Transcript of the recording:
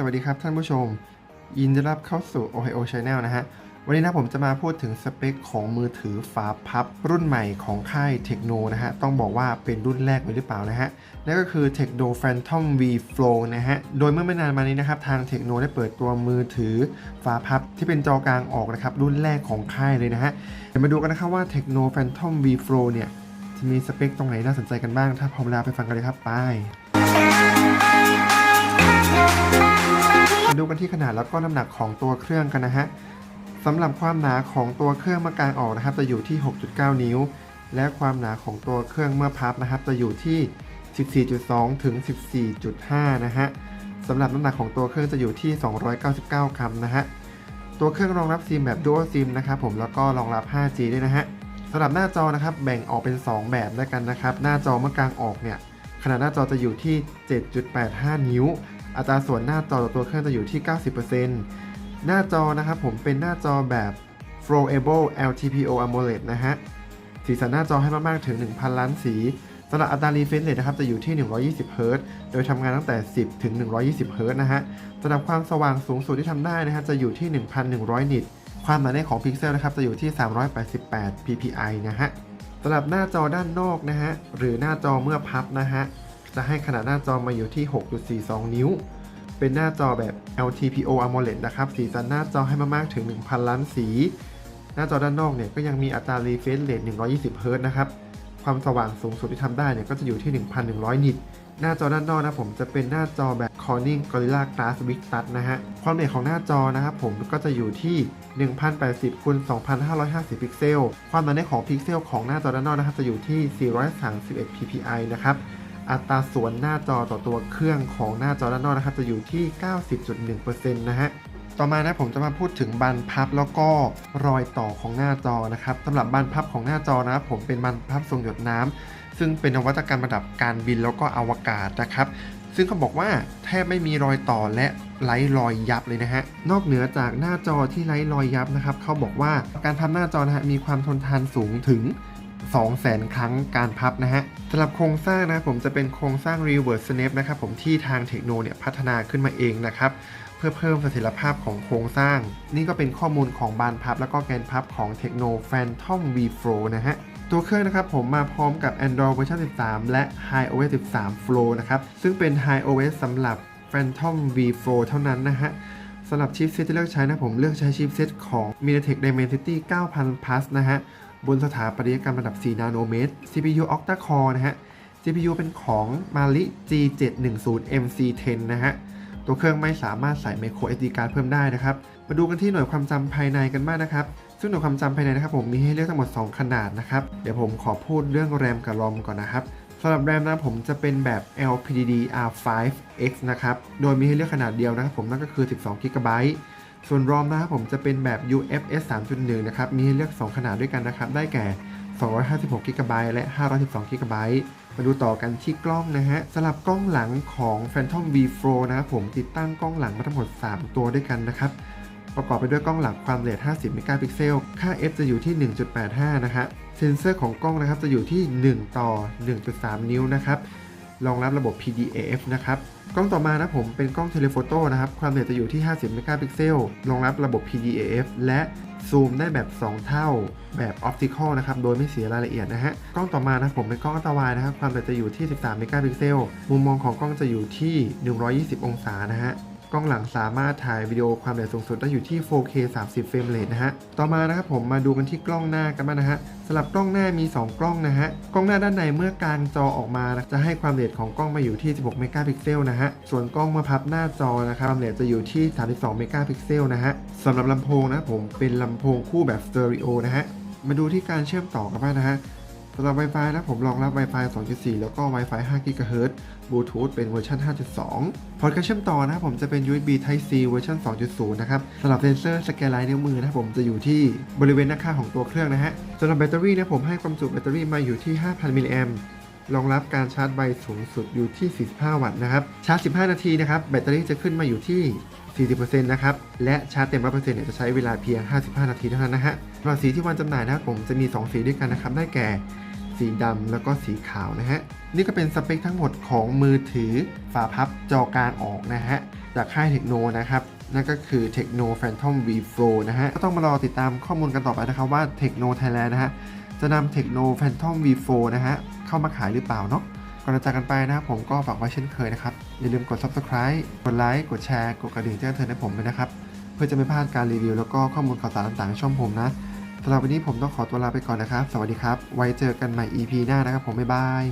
สวัสดีครับท่านผู้ชม ยินดีต้อนรับเข้าสู่ Ohio Channel นะฮะ วันนี้นะผมจะมาพูดถึงสเปคของมือถือฝาพับ รุ่นใหม่ของค่ายเทคโนนะฮะ ต้องบอกว่าเป็นรุ่นแรกเลยหรือเปล่านะฮะ นั่นก็คือ Tecno Phantom V Flow นะฮะ โดยเมื่อไม่นานมานี้นะครับ ทางเทคโนได้เปิดตัวมือถือฝาพับที่เป็นจอกลางออกนะครับ รุ่นแรกของค่ายเลยนะฮะ เดี๋ยวมาดูกันนะครับว่า Tecno Phantom V Flow เนี่ยจะมีสเปคตรงไหนน่าสนใจกันบ้าง ถ้าพร้อมแล้วไปฟังกันเลยครับไป ดูกันที่ขนาดแล้วก็น้ำหนักของตัวเครื่องกันนะฮะสำหรับความหนาของตัวเครื่องเมื่อกางออกนะครับ จะอยู่ที่ 6.9 นิ้ว และความหนาของตัวเครื่องเมื่อพับนะครับ จะอยู่ที่ 14.2 ถึง 14.5 นะฮะสำหรับน้ำหนักของตัวเครื่องจะอยู่ที่ 299 กรัมนะฮะตัวเครื่องรองรับซิมแบบ Dual SIM นะครับผมแล้วก็รองรับ 5G ด้วยนะฮะสำหรับหน้าจอนะครับแบ่งออกเป็น 2 แบบด้วยกันนะครับ หน้าจอเมื่อกางออกเนี่ยขนาดหน้าจอจะอยู่ที่ 7.85 นิ้ว อัตราส่วนหน้าจอต่อตัวเครื่องจะอยู่ที่ 90%หน้าจอนะครับผมเป็นหน้าจอแบบ Flowable LTPO AMOLED นะฮะ สีสันหน้าจอให้มากๆถึง 1,000 ล้านสีสำหรับอัตรา refresh rate นะครับจะอยู่ที่ 120 Hz โดยทำงานตั้งแต่ 10 ถึง 120 Hz นะฮะสำหรับความสว่างสูงสุดที่ทำได้นะฮะจะอยู่ที่ 1,100 นิต ความหนาแน่นของพิกเซลนะครับจะอยู่ที่ 388 ppi นะฮะสำหรับหน้าจอด้านนอกนะฮะหรือหน้าจอเมื่อพับนะฮะ จะให้ขนาดหน้าจอมาอยู่ที่ 6.42 นิ้ว เป็นหน้าจอแบบ LTPO AMOLED นะครับ สีสันหน้าจอให้มามากถึง 1,000 ล้านสี หน้าจอด้านนอกเนี่ยก็ยังมีอัตรา refresh rate 120 Hz นะครับ ความสว่างสูงสุดที่ทำได้เนี่ยก็จะอยู่ที่ 1,100 นิตหน้าจอด้านนอกนะผมจะเป็นหน้าจอแบบ Corning Gorilla Glass Big Touch นะฮะ ความละเอียดของหน้าจอนะครับผมก็จะอยู่ที่ 1080คูณ2550 พิกเซล ความหนาแน่นของพิกเซลของหน้าจอด้านนอกนะครับจะอยู่ที่ 431 ppi นะครับ อัตราส่วนหน้าจอต่อตัวเครื่องของหน้าจอด้านนอกนะครับจะอยู่ที่ 90.1%นะฮะต่อมานะผมจะมาพูดถึงบานพับแล้วก็รอยต่อของหน้าจอนะครับสำหรับบานพับของหน้าจอนะครับผมเป็นบานพับทรงหยดน้ำซึ่งเป็นนวัตกรรมระดับการบินแล้วก็อวกาศนะครับ ซึ่งเขาบอกว่าแทบไม่มีรอยต่อและไร้รอยยับเลยนะฮะนอกเหนือจากหน้าจอที่ไร้รอยยับนะครับเขาบอกว่าการพับหน้าจอนะฮะมีความทนทานสูงถึง 200,000 ครั้งการพับนะฮะสำหรับโครงสร้างนะผมจะเป็นโครงสร้าง reverse snap นะครับผมที่ทางเทคโนเนี่ยพัฒนาขึ้นมาเองนะครับเพื่อเพิ่มเสถียรภาพของโครงสร้าง นี่ก็เป็นข้อมูลของบานพับ แล้วก็แกนพับของเทคโน Phantom V Flow นะฮะตัวเครื่องนะครับผมมาพร้อมกับ Android เวอร์ชัน13 และ iOS 13 Flow นะครับซึ่งเป็น iOS สำหรับ Phantom V Flow เท่านั้นนะฮะสำหรับชิปเซตที่เลือกใช้นะผมเลือกใช้ชิปเซตของ MediaTek Dimensity 9000 Plus นะฮะ บนสถาปัตยกรรมระดับ 4 นาโนเมตร CPU Octa Core นะฮะ CPU เป็นของ Mali G710 MC10 นะฮะ ตัวเครื่องไม่สามารถใส่ micro SD card เพิ่มได้นะครับ มาดูกันที่หน่วยความจำภายในกันบ้างนะครับ ซึ่งหน่วยความจำภายในนะครับผมมีให้เลือกทั้งหมด 2 ขนาดนะครับ เดี๋ยวผมขอพูดเรื่อง RAM กับ ROM ก่อนนะครับสำหรับ RAM นะผมจะเป็นแบบ LPDDR5X นะครับ โดยมีให้เลือกขนาดเดียวนะครับผมนั่นก็คือ 12 GB ส่วน ROM นะครับผมจะเป็นแบบ UFS 3.1 นะครับ มีให้เลือก 2 ขนาดด้วยกันนะครับ ได้แก่ 256 GB และ 512 GB มาดูต่อกันที่กล้องนะฮะสำหรับกล้องหลังของ Phantom V Pro นะครับผมติดตั้งกล้องหลังมาทั้งหมด 3 ตัวด้วยกันนะครับ ประกอบไปด้วยกล้องหลังความละเอียด 50 เมกะพิกเซล ค่า f จะอยู่ที่ 1.85 นะฮะ เซนเซอร์ของกล้องนะครับจะอยู่ที่ 1 ต่อ 1.3 นิ้วนะครับ รองรับระบบ PDAF นะครับกล้องต่อมานะผมเป็นกล้องเทเลโฟโต้นะครับ ความละเอียดจะอยู่ที่ 50 เมกะพิกเซล รองรับระบบ PDAF และซูมได้แบบ 2 เท่าแบบออปติคอลนะครับ โดยไม่เสียรายละเอียดนะฮะ กล้องต่อมานะผมเป็นกล้องอัลตราไวด์นะครับ ความละเอียดจะอยู่ที่ 13 เมกะพิกเซล มุมมองของกล้องจะอยู่ที่ 120 องศานะฮะ กล้องหลังสามารถถ่ายวิดีโอความละเอียดสูงสุดได้อยู่ที่ 4K 30 เฟรมเรทนะฮะ ต่อมานะครับผมมาดูกันที่กล้องหน้ากันบ้างนะฮะสำหรับกล้องหน้ามี 2 กล้องนะฮะ กล้องหน้าด้านในเมื่อกางจอออกมา จะให้ความละเอียดของกล้องมาอยู่ที่ 16 เมกะพิกเซลนะฮะ ส่วนกล้องมื่อพับหน้าจอนะครับความละเอียดจะอยู่ที่ 32 เมกะพิกเซลนะฮะสำหรับลำโพงนะผมเป็นลำโพงคู่แบบสเตอริโอนะฮะ มาดูที่การเชื่อมต่อกันบ้างนะฮะ สำหรับ Wi-Fi นะผมรองรับ Wi-Fi 2.4 แล้วก็ Wi-Fi 5 GHz Bluetooth เป็นเวอร์ชัน5.2 พอร์ตการเชื่อมต่อนะผมจะเป็น USB Type C เวอร์ชัน2.0 นะครับสำหรับเซนเซอร์สแกนลายนิ้วมือนะผมจะอยู่ที่บริเวณหน้าข้าของตัวเครื่องนะฮะสำหรับแบตเตอรี่นะผมให้ความจุแบตเตอรี่มาอยู่ที่ 5,000 มิลลิแอมรองรับการชาร์จไวสูงสุดอยู่ที่ 45 วัตต์นะครับ ชาร์จ 15 นาทีนะครับ แบตเตอรี่จะขึ้นมาอยู่ที่ 40%นะครับ และชาร์จเต็ม 100%เนี่ยจะใช้เวลาเพียง 55 นาทีเท่านั้นนะฮะสำหรับสีที่วางจำหน่ายนะครับผมจะมี 2 สีด้วยกันนะครับ ได้แก่ สีดำแล้วก็สีขาวนะฮะ นี่ก็เป็นสเปคทั้งหมดของมือถือฝาพับจอกลางออกนะฮะ จากค่ายเทคโนนะครับ นั่นก็คือ Techno Phantom V Flow นะฮะ ก็ต้องมารอติดตามข้อมูลกันต่อไปนะครับว่า Techno Thailand นะฮะ จะนำ Techno Phantom V Flow นะฮะ เข้ามาขายหรือเปล่าเนาะก่อนจะจากกันไปนะครับผมก็ฝากไว้เช่นเคยนะครับ อย่าลืมกด Subscribe กดไลค์กดแชร์กดกระดิ่งแจ้งเตือนให้ผมด้วยนะครับ เพื่อจะไม่พลาดการรีวิวแล้วก็ข้อมูลข่าวสารต่างๆช่องผมนะ สำหรับวันนี้ผมต้องขอตัวลาไปก่อนนะครับ สวัสดีครับ ไว้เจอกันใหม่ EP หน้านะครับผม บ๊ายบาย